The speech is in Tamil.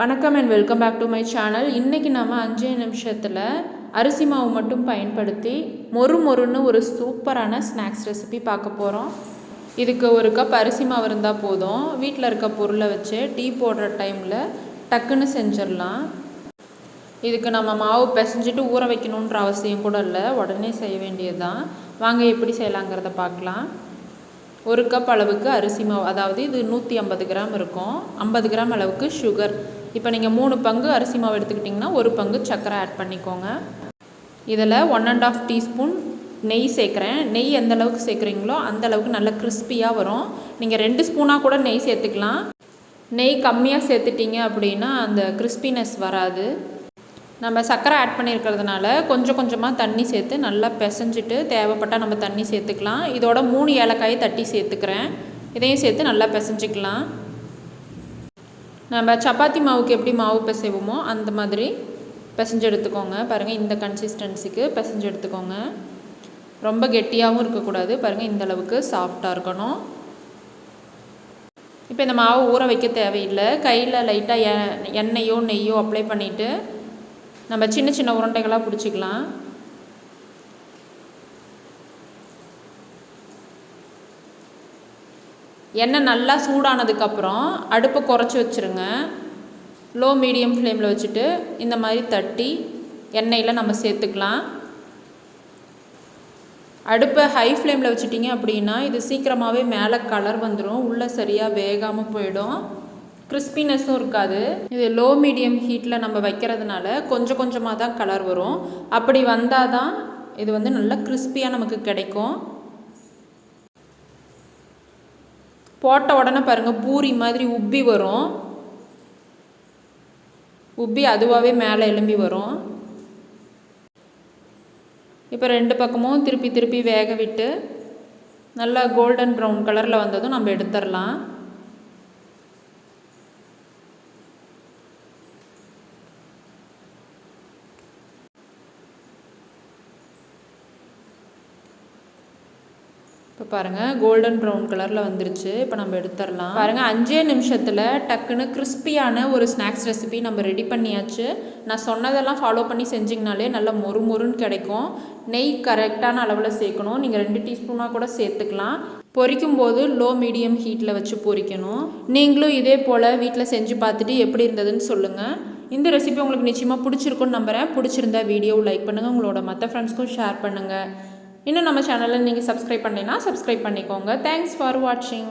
வணக்கம் and welcome back to my channel இன்றைக்கி நம்ம அஞ்சே நிமிஷத்தில் அரிசி மாவு மட்டும் பயன்படுத்தி மொறு மொறுன்னு ஒரு சூப்பரான ஸ்நாக்ஸ் ரெசிபி பார்க்க போகிறோம் இதுக்கு ஒரு கப் அரிசி மாவு இருந்தால் போதும். வீட்டில் இருக்க பொருளை வச்சு டீ போடுற டைமில் டக்குன்னு செஞ்சிடலாம். இதுக்கு நம்ம மாவு பிசைஞ்சிட்டு ஊற வைக்கணுன்ற அவசியம் கூட இல்லை. உடனே செய்ய வேண்டியது தான் வாங்க எப்படி செய்யலாங்கிறத பார்க்கலாம். ஒரு கப் அளவுக்கு அரிசி மாவு அதாவது இது நூற்றி ஐம்பது கிராம் இருக்கும். ஐம்பது கிராம் அளவுக்கு சுகர் இப்போ நீங்கள் மூணு பங்கு அரிசி மாவு எடுத்துக்கிட்டிங்கன்னா ஒரு பங்கு சர்க்கரை ஆட் பண்ணிக்கோங்க. இதில் ஒன் அண்ட் ஆஃப் டீஸ்பூன் நெய் சேர்க்குறேன். நெய் எந்த அளவுக்கு சேர்க்குறீங்களோ அந்த அளவுக்கு நல்ல கிறிஸ்பியாக வரும். நீங்கள் ரெண்டு ஸ்பூனாக கூட நெய் சேர்த்துக்கலாம். நெய் கம்மியாக சேர்த்துட்டிங்க அப்படின்னா அந்த கிறிஸ்பினஸ் வராது. நம்ம சர்க்கரை ஆட் பண்ணியிருக்கிறதுனால கொஞ்சம் கொஞ்சமாக தண்ணி சேர்த்து நல்லா பிசைஞ்சிட்டு தேவைப்பட்டால் நம்ம தண்ணி சேர்த்துக்கலாம். இதோட மூணு ஏலக்காயை தட்டி சேர்த்துக்கிறேன். இதையும் சேர்த்து நல்லா பிசைஞ்சிக்கலாம். நம்ம சப்பாத்தி மாவுக்கு எப்படி மாவு பிசைவோமோ அந்த மாதிரி பிசைஞ்சு எடுத்துக்கோங்க பாருங்கள் இந்த கன்சிஸ்டன்சிக்கு பிசைஞ்சு எடுத்துக்கோங்க ரொம்ப கெட்டியாகவும் இருக்கக்கூடாது. பாருங்கள் இந்த அளவுக்கு சாஃப்டாக இருக்கணும். இப்போ இந்த மாவு ஊற வைக்க தேவையில்லை. கையில் லைட்டாக எண்ணெயோ நெய்யோ அப்ளை பண்ணிவிட்டு நம்ம சின்ன சின்ன உருண்டைகளாக பிடிச்சிக்கலாம். எண்ணெய் நல்லா சூடானதுக்கப்புறம் அடுப்பை குறைச்சி வச்சுருங்க. லோ மீடியம் ஃப்ளேமில் வச்சுட்டு இந்த மாதிரி தட்டி எண்ணெயில் நம்ம சேர்த்துக்கலாம். அடுப்பை ஹை ஃப்ளேமில் வச்சுட்டிங்க அப்படின்னா இது சீக்கிரமாகவே மேலே கலர் வந்துடும் உள்ளே சரியாக வேகாமல் போயிடும். கிறிஸ்பினஸும் இருக்காது. இது லோ மீடியம் ஹீட்டில் நம்ம வைக்கிறதுனால கொஞ்சம் கொஞ்சமாக தான் கலர் வரும். அப்படி வந்தால் தான் இது வந்து நல்லா கிறிஸ்பியாக நமக்கு கிடைக்கும். போட்ட உடனே பாருங்கள் பூரி மாதிரி உப்பி வரும். உப்பி அதுவாகவே மேலே எலும்பி வரும். இப்போ ரெண்டு பக்கமும் திருப்பி திருப்பி வேக விட்டு நல்லா கோல்டன் ப்ரௌன் கலரில் வந்ததும் நம்ம எடுத்துடலாம். இப்போ பாருங்கள் கோல்டன் ப்ரௌன் கலரில் வந்துருச்சு. இப்போ நம்ம எடுத்துடலாம். பாருங்கள் அஞ்சே நிமிஷத்தில் டக்குன்னு கிறிஸ்பியான ஒரு ஸ்நாக்ஸ் ரெசிபி நம்ம ரெடி பண்ணியாச்சு. நான் சொன்னதெல்லாம் ஃபாலோ பண்ணி செஞ்சிங்கனாலே நல்லா மொறு மொறுன்னு கிடைக்கும். நெய் கரெக்டான அளவில் சேர்க்கணும். நீங்கள் ரெண்டு டீஸ்பூனாக கூட சேர்த்துக்கலாம். பொரிக்கும் போது லோ மீடியம் ஹீட்டில் வச்சு பொரிக்கணும். நீங்களும் இதே போல் வீட்டில் செஞ்சு பார்த்துட்டு எப்படி இருந்ததுன்னு சொல்லுங்கள் இந்த ரெசிபி உங்களுக்கு நிச்சயமாக பிடிச்சிருக்குன்னு நம்புகிறேன் பிடிச்சிருந்தா வீடியோவை லைக் பண்ணுங்கள் உங்களோட மற்ற ஃப்ரெண்ட்ஸ்க்கும் ஷேர் பண்ணுங்கள் இன்னும் நம்ம சேனலில் நீங்கள் சப்ஸ்கிரைப் பண்ணலைன்னா சப்ஸ்கிரைப் பண்ணிக்கோங்க. தேங்க்ஸ் ஃபார் வாட்சிங்